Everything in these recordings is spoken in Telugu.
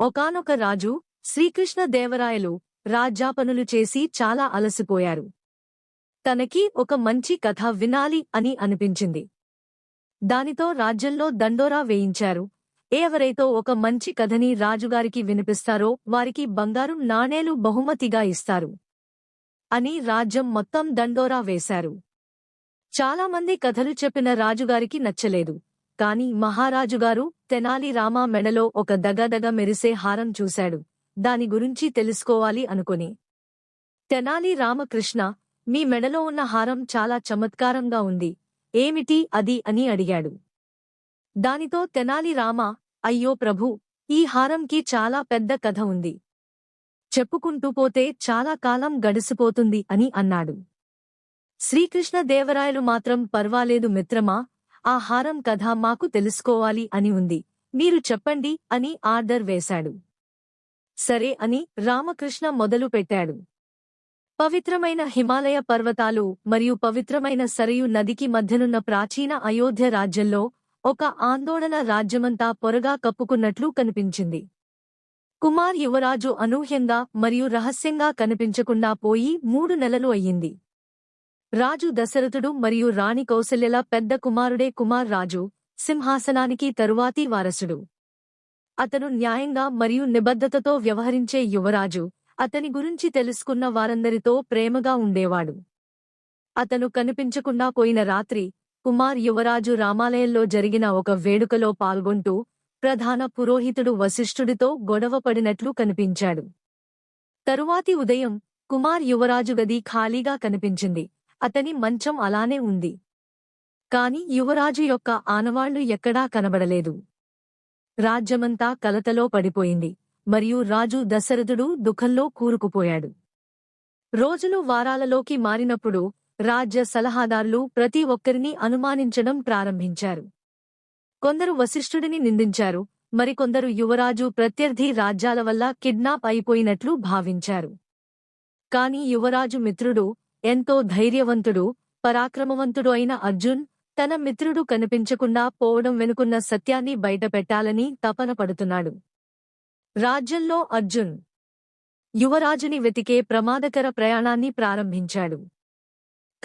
ఒకానొక రాజు శ్రీకృష్ణ దేవరాయలు రాజ్యాపనులు చేసి చాలా అలసిపోయారు. తనకి ఒక మంచి కథ వినాలి అని అనిపించింది. దానితో రాజ్యంలో దండోరా వేయించారు. ఎవరైతో ఒక మంచి కథని రాజుగారికి వినిపిస్తారో వారికి బంగారు నాణేలు బహుమతిగా ఇస్తారు అని రాజ్యం మొత్తం దండోరా వేశారు. చాలామంది కథలు చెప్పిన రాజుగారికి నచ్చలేదు. కాని మహారాజుగారు తెనాలి రామ మెడలో ఒక దగదగ మెరిసే హారం చూశాడు. దాని గురించి తెలుసుకోవాలి అనుకుని. తెనాలి రామకృష్ణ మీ మెడలో ఉన్న హారం చాలా చమత్కారంగా ఉంది. ఏమిటి అది అని అడిగాడు. దానితో తెనాలి రామ అయ్యో ప్రభూ ఈ హారంకి చాలా పెద్ద కథ ఉంది. చెప్పుకుంటూ పోతే చాలా కాలం గడిసిపోతుంది అని అన్నాడు. శ్రీకృష్ణ దేవరాయలు మాత్రం పర్వాలేదు మిత్రమా ఆ హారం కథ మాకు తెలుసుకోవాలి అని ఉంది. మీరు చెప్పండి అని ఆర్డర్ వేశాడు. సరే అని రామకృష్ణ మొదలు పెట్టాడు. పవిత్రమైన హిమాలయ పర్వతాలు మరియు పవిత్రమైన సరయు నదికి మధ్యనున్న ప్రాచీన అయోధ్య రాజ్యంలో ఒక ఆందోళన రాజ్యమంతా పొరగా కప్పుకున్నట్లు కనిపించింది. కుమార్ యువరాజు అనూహ్యంగా మరియు రహస్యంగా కనిపించకుండా పోయి మూడు నెలలు అయ్యింది. రాజు దశరథుడు మరియు రాణి కౌసల్యల పెద్ద కుమారుడే కుమార్ రాజు సింహాసనానికి తరువాతి వారసుడు. అతను న్యాయంగా మరియు నిబద్ధతతో వ్యవహరించే యువరాజు అతని గురించి తెలుసుకున్న వారందరితో ప్రేమగా ఉండేవాడు. అతను కనిపించకుండా పోయిన రాత్రి కుమార్ యువరాజు రామాలయంలో జరిగిన ఒక వేడుకలో పాల్గొంటూ ప్రధాన పురోహితుడు వశిష్ఠుడితో గొడవపడినట్లు కనిపించాడు. తరువాతి ఉదయం కుమార్ యువరాజు గది ఖాళీగా కనిపించింది. అతని మంచం అలానే ఉంది. కాని యువరాజు యొక్క ఆనవాళ్ళు ఎక్కడా కనబడలేదు. రాజ్యమంతా కలతలో పడిపోయింది. మరియు రాజు దశరథుడు దుఃఖంలో కూరుకుపోయాడు. రోజులు వారాలలోకి మారినప్పుడు రాజ్య సలహాదారులు ప్రతి ఒక్కరిని అనుమానించడం ప్రారంభించారు. కొందరు వశిష్ఠుడిని నిందించారు. మరికొందరు యువరాజు ప్రత్యర్థి రాజ్యాల వల్ల కిడ్నాప్ అయిపోయినట్లు భావించారు. కాని యువరాజు మిత్రుడు ఎంతో ధైర్యవంతుడు పరాక్రమవంతుడు అయిన అర్జున్ తన మిత్రుడు కనిపించకుండా పోవడం వెనుకున్న సత్యాన్ని బయటపెట్టాలని తపన పడుతున్నాడు. రాజ్యంలో అర్జున్ యువరాజుని వెతికే ప్రమాదకర ప్రయాణాన్ని ప్రారంభించాడు.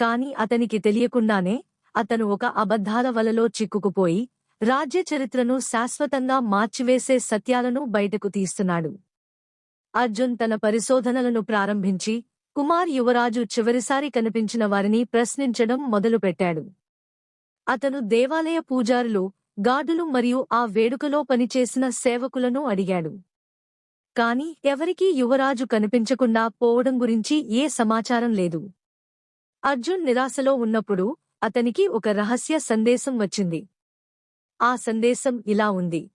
కాని అతనికి తెలియకుండానే అతను ఒక అబద్ధాల వలలో చిక్కుకుపోయి రాజ్య చరిత్రను శాశ్వతంగా మార్చివేసే సత్యాలను బయటకు తీస్తున్నాడు. అర్జున్ తన పరిశోధనలను ప్రారంభించి కుమార్ యువరాజు చివరిసారి కనిపించిన వారిని ప్రశ్నించడం మొదలుపెట్టాడు. అతను దేవాలయ పూజారులు గార్డులు మరియు ఆ వేడుకలో పనిచేసిన సేవకులను అడిగాడు. కాని ఎవరికీ యువరాజు కనిపించకుండా పోవడం గురించి ఏ సమాచారం లేదు. అర్జున్ నిరాశలో ఉన్నప్పుడు అతనికి ఒక రహస్య సందేశం వచ్చింది. ఆ సందేశం ఇలా ఉంది.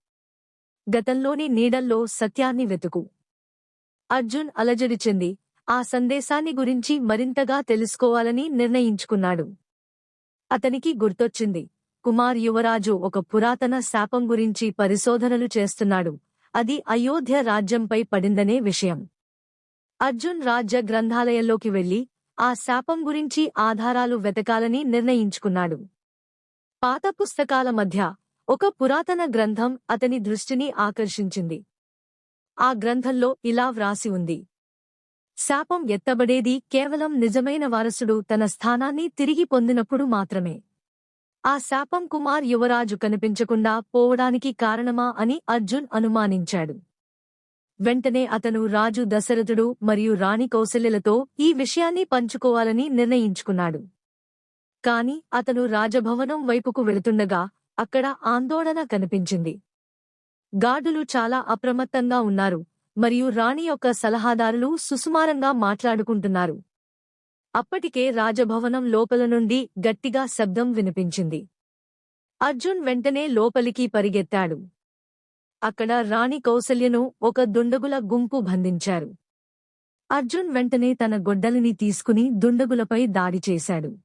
గతంలోని నీడల్లో సత్యాన్ని వెతుకు. అర్జున్ అలజడి చెంది ఆ సందేశాన్ని గురించి మరింతగా తెలుసుకోవాలని నిర్ణయించుకున్నాడు. అతనికి గుర్తొచ్చింది కుమార్ యువరాజు ఒక పురాతన శాపం గురించి పరిశోధనలు చేస్తున్నాడు. అది అయోధ్య రాజ్యంపై పడిందనే విషయం. అర్జున్ రాజ్య గ్రంథాలయంలోకి వెళ్ళి ఆ శాపం గురించి ఆధారాలు వెతకాలని నిర్ణయించుకున్నాడు. పాత పుస్తకాల మధ్య ఒక పురాతన గ్రంథం అతని దృష్టిని ఆకర్షించింది. ఆ గ్రంథంలో ఇలా వ్రాసి ఉంది. శాపం ఎత్తబడేది కేవలం నిజమైన వారసుడు తన స్థానాన్ని తిరిగి పొందినప్పుడు మాత్రమే. ఆ శాపం కుమార్ యువరాజు కనిపించకుండా పోవడానికి కారణమా అని అర్జున్ అనుమానించాడు. వెంటనే అతను రాజు దశరథుడు మరియు రాణి కౌశల్యలతో ఈ విషయాన్ని పంచుకోవాలని నిర్ణయించుకున్నాడు. కాని అతను రాజభవనం వైపుకు వెళుతుండగా అక్కడ ఆందోళన కనిపించింది. గార్డులు చాలా అప్రమత్తంగా ఉన్నారు. మరియు రాణి యొక్క సలహాదారులు సుసుమారంగా మాట్లాడుకుంటున్నారు. అప్పటికే రాజభవనం లోపల నుండి గట్టిగా శబ్దం వినిపించింది. అర్జున్ వెంటనే లోపలికి పరిగెత్తాడు. అక్కడ రాణి కౌసల్యను ఒక దుండగుల గుంపు బంధించారు. అర్జున్ వెంటనే తన గొడ్డలిని తీసుకుని దుండగులపై దాడి చేశాడు.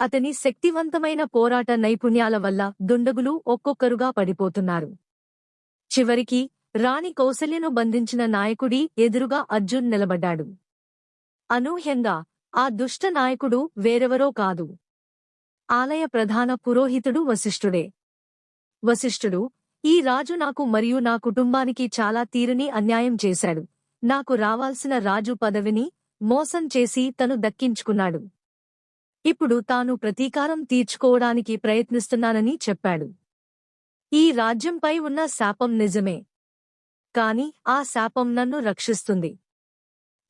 అతని శక్తివంతమైన పోరాట నైపుణ్యాల వల్ల దుండగులు ఒక్కొక్కరుగా పడిపోతున్నారు. చివరికి రాణి కౌసల్యను బంధించిన నాయకుడి ఎదురుగా అర్జున్ నిలబడ్డాడు. అనూహ్యంగా ఆ దుష్ట నాయకుడు వేరెవరో కాదు. ఆలయ ప్రధాన పురోహితుడు వశిష్ఠుడే. వశిష్ఠుడు ఈ రాజు నాకు మరియు నా కుటుంబానికి చాలా తీరుని అన్యాయం చేశాడు. నాకు రావాల్సిన రాజు పదవిని మోసం చేసి తను దక్కించుకున్నాడు. ఇప్పుడు తాను ప్రతీకారం తీర్చుకోవడానికి ప్రయత్నిస్తున్నానని చెప్పాడు. ఈ రాజ్యంపై ఉన్న శాపం నిజమే. కాని ఆ శాపం నన్ను రక్షిస్తుంది.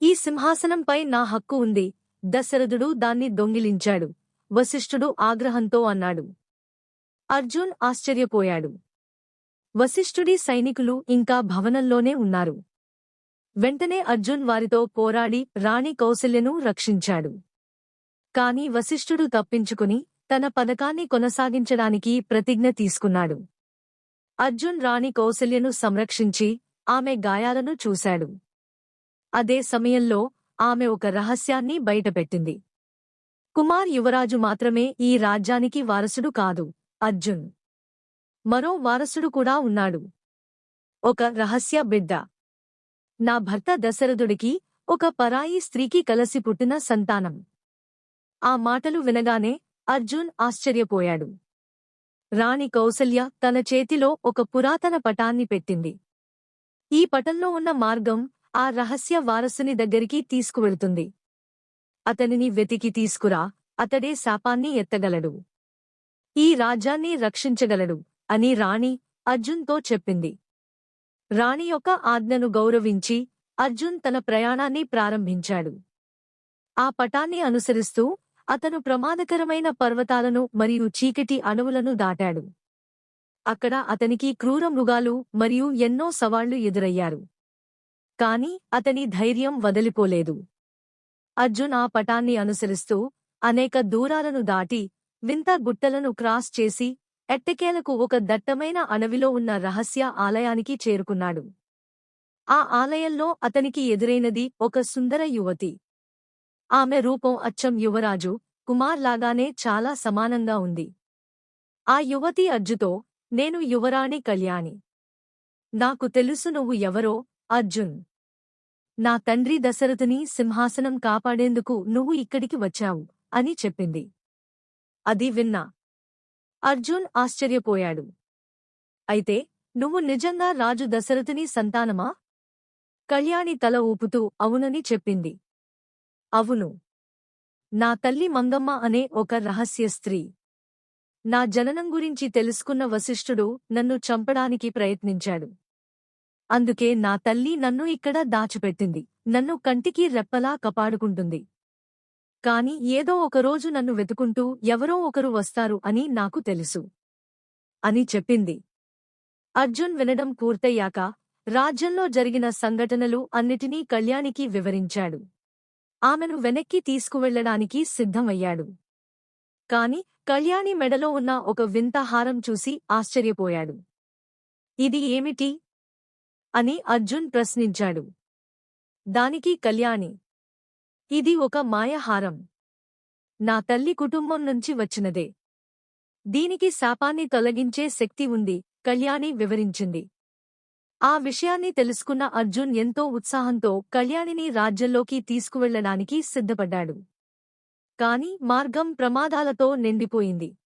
ఈ సింహాసనంపై నా హక్కు ఉంది. దశరథుడు దాన్ని దొంగిలించాడు. వశిష్ఠుడు ఆగ్రహంతో అన్నాడు. అర్జున్ ఆశ్చర్యపోయాడు. వశిష్ఠుడి సైనికులు ఇంకా భవనంలోనే ఉన్నారు. వెంటనే అర్జున్ వారితో పోరాడి రాణి కౌశల్యను రక్షించాడు. కాని వశిష్ఠుడు తప్పించుకుని తన పథకాన్ని కొనసాగించడానికి ప్రతిజ్ఞ తీసుకున్నాడు. అర్జున్ రాణి కౌశల్యను సంరక్షించి ఆమె గాయాలను చూశాడు. అదే సమయంలో ఆమె ఒక రహస్యాన్ని బయటపెట్టింది. కుమార్ యువరాజు మాత్రమే ఈ రాజ్యానికి వారసుడు కాదు అర్జున్. మరో వారసుడు కూడా ఉన్నాడు. ఒక రహస్య బిడ్డ. నా భర్త దశరథుడికి ఒక పరాయి స్త్రీకి కలసి పుట్టిన సంతానం. ఆ మాటలు వినగానే అర్జున్ ఆశ్చర్యపోయాడు. రాణి కౌసల్య తన చేతిలో ఒక పురాతన పటాన్ని పెట్టింది. ఈ పటంలో ఉన్న మార్గం ఆ రహస్య వారసుని దగ్గరికి తీసుకువెళ్తుంది. అతనిని వెతికి తీసుకురా అతడే శాపాన్ని ఎత్తగలడు. ఈ రాజ్యాన్ని రక్షించగలడు అని రాణి అర్జున్తో చెప్పింది. రాణి యొక్క ఆజ్ఞను గౌరవించి అర్జున్ తన ప్రయాణాన్ని ప్రారంభించాడు. ఆ పటాన్ని అనుసరిస్తూ అతను ప్రమాదకరమైన పర్వతాలను మరియు చీకటి అణువులను దాటాడు. అక్కడ అతనికి క్రూర మృగాలు మరియు ఎన్నో సవాళ్ళు ఎదురయ్యారు. కాని అతని ధైర్యం వదిలిపోలేదు. అర్జున్ ఆ పటాన్ని అనుసరిస్తూ అనేక దూరాలను దాటి వింత గుట్టలను క్రాస్ చేసి ఎట్టకేలకు ఒక దట్టమైన అణవిలో ఉన్న రహస్య ఆలయానికి చేరుకున్నాడు. ఆ ఆలయంలో అతనికి ఎదురైనది ఒక సుందర యువతి. ఆమె రూపం అచ్చం యువరాజు కుమార్లాగానే చాలా సమానంగా ఉంది. ఆ యువతి అర్జుతో నేను యువరాణి కళ్యాణి. నాకు తెలుసు నువ్వు ఎవరో అర్జున్. నా తండ్రి దశరథుని సింహాసనం కాపాడేందుకు నువ్వు ఇక్కడికి వచ్చావు అని చెప్పింది. అది విన్నా. అర్జున్ ఆశ్చర్యపోయాడు. అయితే నువ్వు నిజంగా రాజు దశరథుని సంతానమా? కళ్యాణి తల ఊపుతూ అవునని చెప్పింది. అవును. నా తల్లి మంగమ్మ అనే ఒక రహస్య స్త్రీ. నా జననం గురించి తెలుసుకున్న వశిష్ఠుడు నన్ను చంపడానికి ప్రయత్నించాడు. అందుకే నా తల్లి నన్ను ఇక్కడ దాచిపెట్టింది. నన్ను కంటికి రెప్పలా కపాడుకుంటుంది. కాని ఏదో ఒకరోజు నన్ను వెతుకుంటూ ఎవరో ఒకరు వస్తారు అని నాకు తెలుసు. అని చెప్పింది. అర్జున్ వినడం పూర్తయ్యాక రాజ్యంలో జరిగిన సంఘటనలు అన్నిటినీ కళ్యాణికి వివరించాడు. ఆమెను వెనక్కి తీసుకువెళ్ళడానికి సిద్ధమయ్యాడు. కాని కళ్యాణి మెడలో ఉన్న ఒక వింత హారం చూసి ఆశ్చర్యపోయాడు. ఇది ఏమిటి? అని అర్జున్ ప్రశ్నించాడు. దానికి కళ్యాణి ఇది ఒక మాయహారం. నా తల్లి కుటుంబం నుంచి వచ్చినదే. దీనికి శాపాన్ని తొలగించే శక్తి ఉంది కళ్యాణి వివరించింది. ఆ విషయాన్ని తెలుసుకున్న అర్జున్ ఎంతో ఉత్సాహంతో కళ్యాణిని రాజ్యంలోకి తీసుకువెళ్ళడానికి సిద్ధపడ్డాడు. కాని మార్గం ప్రమాదాలతో నిండిపోయింది.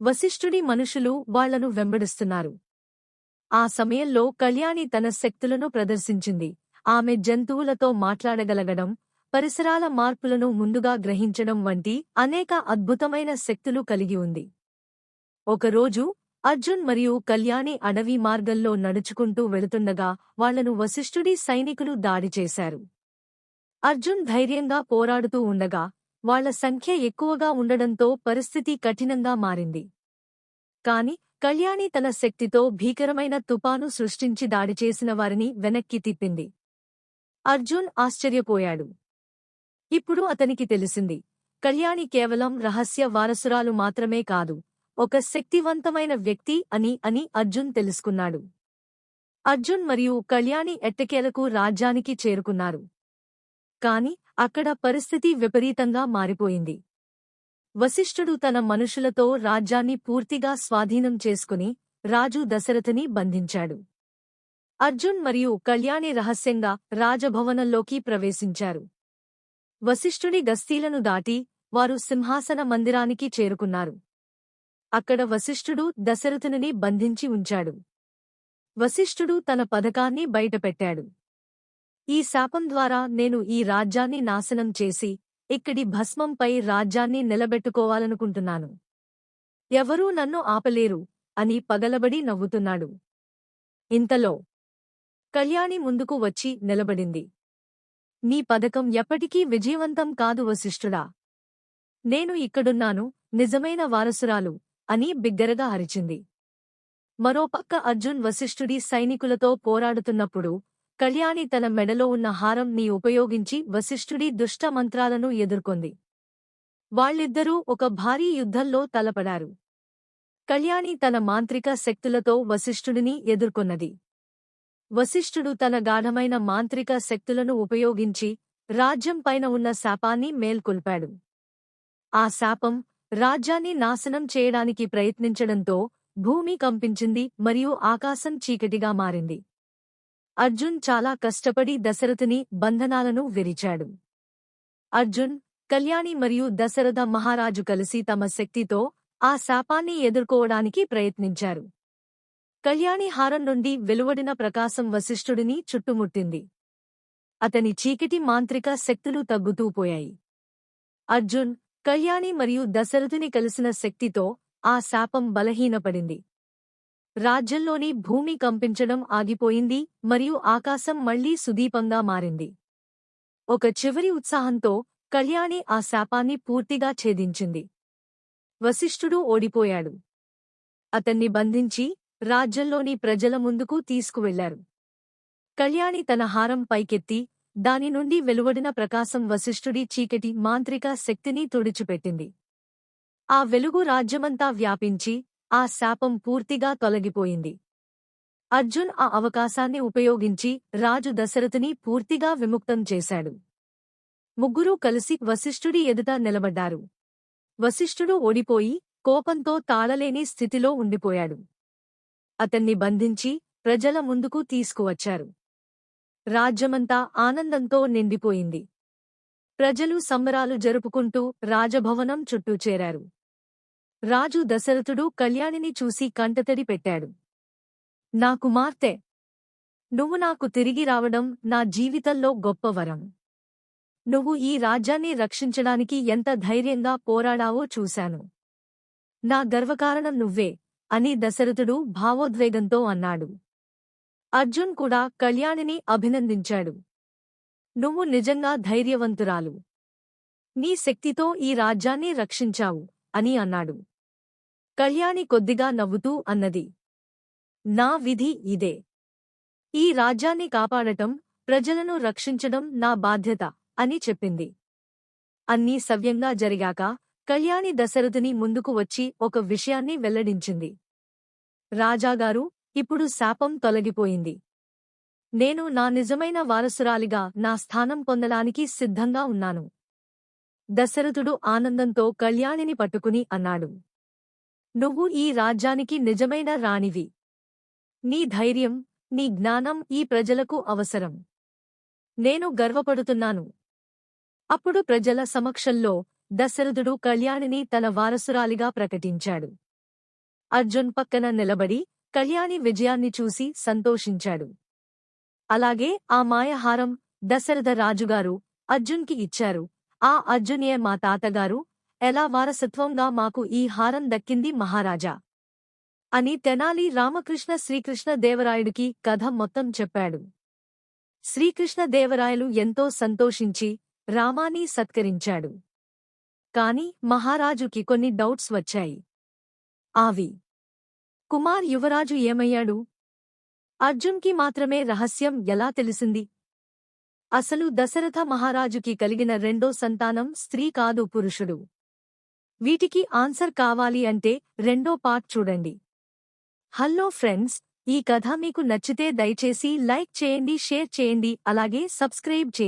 వశిష్ఠుడి మనుషులు వాళ్ళను వెంబడిస్తున్నారు. ఆ సమయంలో కళ్యాణి తన శక్తులను ప్రదర్శించింది. ఆమె జంతువులతో మాట్లాడగలగడం పరిసరాల మార్పులను ముందుగా గ్రహించడం వంటి అనేక అద్భుతమైన శక్తులు కలిగి ఉంది. ఒకరోజు అర్జున్ మరియు కళ్యాణి అడవి మార్గంలో నడుచుకుంటూ వెళుతుండగా వాళ్ళను వశిష్ఠుడి సైనికులు దాడి చేశారు. అర్జున్ ధైర్యంగా పోరాడుతూ ఉండగా వాళ్ళ సంఖ్య ఎక్కువగా ఉండడంతో పరిస్థితి కఠినంగా మారింది. కాని కళ్యాణి తన శక్తితో భీకరమైన తుపాను సృష్టించి దాడి చేసిన వారిని వెనక్కి తిప్పింది. అర్జున్ ఆశ్చర్యపోయాడు. ఇప్పుడు అతనికి తెలిసింది కళ్యాణి కేవలం రహస్య వారసురాలు మాత్రమే కాదు ఒక శక్తివంతమైన వ్యక్తి అని అని అర్జున్ తెలుసుకున్నాడు. అర్జున్ మరియు కళ్యాణి ఎట్టకేలకు రాజ్యానికి చేరుకున్నారు. కాని అక్కడ పరిస్థితి విపరీతంగా మారిపోయింది. వశిష్ఠుడు తన మనుషులతో రాజ్యాన్ని పూర్తిగా స్వాధీనం చేసుకుని రాజు దశరథని బంధించాడు. అర్జున్ మరియు కళ్యాణి రహస్యంగా రాజభవనంలోకి ప్రవేశించారు. వశిష్ఠుని గస్తీలను దాటి వారు సింహాసన మందిరానికి చేరుకున్నారు. అక్కడ వశిష్ఠుడు దశరథుని బంధించి ఉంచాడు. వశిష్ఠుడు తన పథకాన్ని బయటపెట్టాడు. ఈ శాపం ద్వారా నేను ఈ రాజ్యాన్ని నాశనం చేసి ఇక్కడి భస్మంపై రాజ్యాన్ని నిలబెట్టుకోవాలనుకుంటున్నాను. ఎవరూ నన్ను ఆపలేరు అని పగలబడి నవ్వుతున్నాడు. ఇంతలో కళ్యాణి ముందుకు వచ్చి నిలబడింది. నీ పథకం ఎప్పటికీ విజయవంతం కాదు వశిష్ఠుడా. నేను ఇక్కడున్నాను నిజమైన వారసురాలు అని బిగ్గరగా అరిచింది. మరోపక్క అర్జున్ వశిష్ఠుడి సైనికులతో పోరాడుతున్నప్పుడు కళ్యాణి తన మెడలో ఉన్న హారం నీ ఉపయోగించి వశిష్ఠుడి దుష్ట మంత్రాలను ఎదుర్కొంది. వాళ్ళిద్దరూ ఒక భారీ యుద్ధంలో తలపడారు. కళ్యాణి తన మాంత్రిక శక్తులతో వశిష్ఠుడిని ఎదుర్కొన్నది. వశిష్ఠుడు తన గాఢమైన మాంత్రిక శక్తులను ఉపయోగించి రాజ్యం పైన ఉన్న శాపాన్ని మేల్కొల్పాడు. ఆ శాపం రాజ్యాన్ని నాశనం చేయడానికి ప్రయత్నించడంతో భూమి కంపించింది మరియు ఆకాశం చీకటిగా మారింది. అర్జున్ చాలా కష్టపడి దశరథుని బంధనాలను విరిచాడు. అర్జున్ కళ్యాణి మరియు దశరథ మహారాజు కలిసి తమ శక్తితో ఆ శాపాన్ని ఎదుర్కోవడానికి ప్రయత్నించారు. కళ్యాణి హారం నుండి వెలువడిన ప్రకాశం వశిష్ఠుడిని చుట్టుముట్టింది. అతని చీకటి మాంత్రిక శక్తులు తగ్గుతూ పోయాయి. అర్జున్ కళ్యాణి మరియు దశరథుని కలిసిన శక్తితో ఆ శాపం బలహీనపడింది. రాజ్యంలోని భూమి కంపించడం ఆగిపోయింది మరియు ఆకాశం మళ్ళీ సుదీపంగా మారింది. ఒక చివరి ఉత్సాహంతో కళ్యాణి ఆ శాపాన్ని పూర్తిగా ఛేదించింది. వశిష్ఠుడు ఓడిపోయాడు. అతన్ని బంధించి రాజ్యంలోని ప్రజల ముందుకు తీసుకువెళ్ళారు. కళ్యాణి తన హారం పైకెత్తి దాని నుండి వెలువడిన ప్రకాశం వశిష్ఠుడి చీకటి మాంత్రిక శక్తిని తుడిచిపెట్టింది. ఆ వెలుగు రాజ్యమంతా వ్యాపించి ఆ శాపం పూర్తిగా తొలగిపోయింది. అర్జున్ ఆ అవకాశాన్ని ఉపయోగించి రాజు దశరథుని పూర్తిగా విముక్తం చేశాడు. ముగ్గురూ కలిసి వశిష్ఠుడి ఎదుట నిలబడ్డారు. వశిష్ఠుడు ఓడిపోయి కోపంతో తాళలేని స్థితిలో ఉండిపోయాడు. అతన్ని బంధించి ప్రజల ముందుకు తీసుకువచ్చారు. రాజ్యమంతా ఆనందంతో నిండిపోయింది. ప్రజలు సంబరాలు జరుపుకుంటూ రాజభవనం చుట్టూ చేరారు. రాజు దశరథుడు కళ్యాణిని చూసి కంటతడి పెట్టాడు. నా కుమార్తె! నువ్వు నాకు తిరిగి రావడం నా జీవితంలో గొప్ప వరం. నువ్వు ఈ రాజ్యాన్ని రక్షించడానికి ఎంత ధైర్యంగా పోరాడావో చూశాను. నా గర్వకారణం నువ్వే! అని దశరథుడు భావోద్వేగంతో అన్నాడు. అర్జున్ కూడా కళ్యాణిని అభినందించాడు. నువ్వు నిజంగా ధైర్యవంతురాలు. నీ శక్తితో ఈ రాజ్యాన్ని రక్షించావు అని అన్నాడు. కళ్యాణి కొద్దిగా నవ్వుతూ అన్నది. నా విధి ఇదే. ఈ రాజ్యాన్ని కాపాడటం ప్రజలను రక్షించడం నా బాధ్యత అని చెప్పింది. అన్నీ సవ్యంగా జరిగాక కళ్యాణి దశరథుని ముందుకు వచ్చి ఒక విషయాన్ని వెల్లడించింది. రాజాగారు ఇప్పుడు శాపం తొలగిపోయింది. నేను నా నిజమైన వారసురాలిగా నా స్థానం పొందడానికి సిద్ధంగా ఉన్నాను. దశరథుడు ఆనందంతో కళ్యాణిని పట్టుకుని అన్నాడు. నువ్వు ఈ రాజ్యానికి నిజమైన రాణివి. నీ ధైర్యం నీ జ్ఞానం ఈ ప్రజలకు అవసరం. నేను గర్వపడుతున్నాను. అప్పుడు ప్రజల సమక్షంలో దశరథుడు కళ్యాణిని తన వారసురాలిగా ప్రకటించాడు. అర్జున్ పక్కన నిలబడి కళ్యాణి విజయాన్ని చూసి సంతోషించాడు. అలాగే ఆ మాయహారం దశరథ రాజుగారు అర్జున్కి ఇచ్చారు. ఆ అర్జునియే మా తాతగారు ఎలా వారసత్వంగా మాకు ఈ హారం దక్కింది మహారాజా? అని తెనాలి రామకృష్ణ శ్రీకృష్ణ దేవరాయుడికి కథ మొత్తం చెప్పాడు. శ్రీకృష్ణ దేవరాయలు ఎంతో సంతోషించి రామాని సత్కరించాడు. కాని మహారాజుకి కొన్ని డౌట్స్ వచ్చాయి. ఆవి కుమార్ యువరాజు ఏమయ్యాడు? అర్జున్కి మాత్రమే రహస్యం ఎలా తెలిసింది? అసలు దశరథ మహారాజుకి కలిగిన రెండో సంతానం స్త్రీ కాదు పురుషుడు. వీటికి ఆన్సర్ కావాలి అంటే రెండో పార్ట్ చూడండి. హలో ఫ్రెండ్స్ ఈ కథ మీకు నచ్చితే దయచేసి లైక్ చేయండి షేర్ చేయండి అలాగే సబ్స్క్రైబ్ చేయండి.